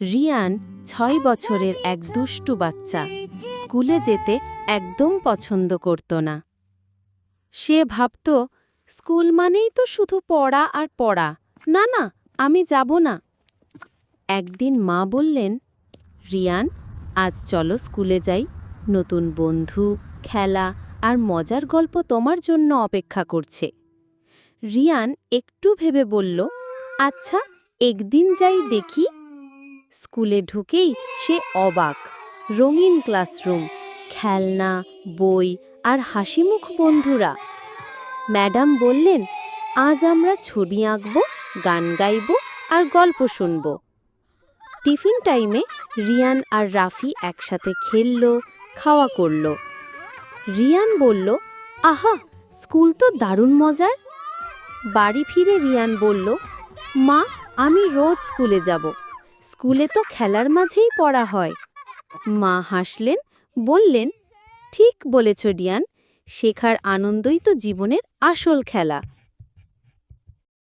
রিয়ান ছয় বছরের এক দুষ্টু বাচ্চা। স্কুলে যেতে একদম পছন্দ করত না। সে ভাবত, স্কুল মানেই তো শুধু পড়া আর পড়া। না না, আমি যাব না। একদিন মা বললেন, রিয়ান, আজ চলো স্কুলে যাই। নতুন বন্ধু, খেলা আর মজার গল্প তোমার জন্য অপেক্ষা করছে। রিয়ান একটু ভেবে বলল আচ্ছা একদিন যাই দেখি। স্কুলে ঢুকেই সে অবাক। রঙিন ক্লাসরুম, খেলনা, বই আর হাসিমুখ বন্ধুরা। ম্যাডাম বললেন, আজ আমরা ছবি আঁকব, গান গাইব আর গল্প শুনব। টিফিন টাইমে রিয়ান আর রাফি একসাথে খেলল, খাওয়া করল। রিয়ান বলল, আহা, স্কুল তো দারুণ মজার। বাড়ি ফিরে রিয়ান বলল, মা, আমি রোজ স্কুলে যাব। স্কুলে তো খেলার মাঝেই পড়া হয়। মা হাসলেন, বললেন, ঠিক বলেছ, ডিয়ান। শেখার আনন্দই তো জীবনের আসল খেলা।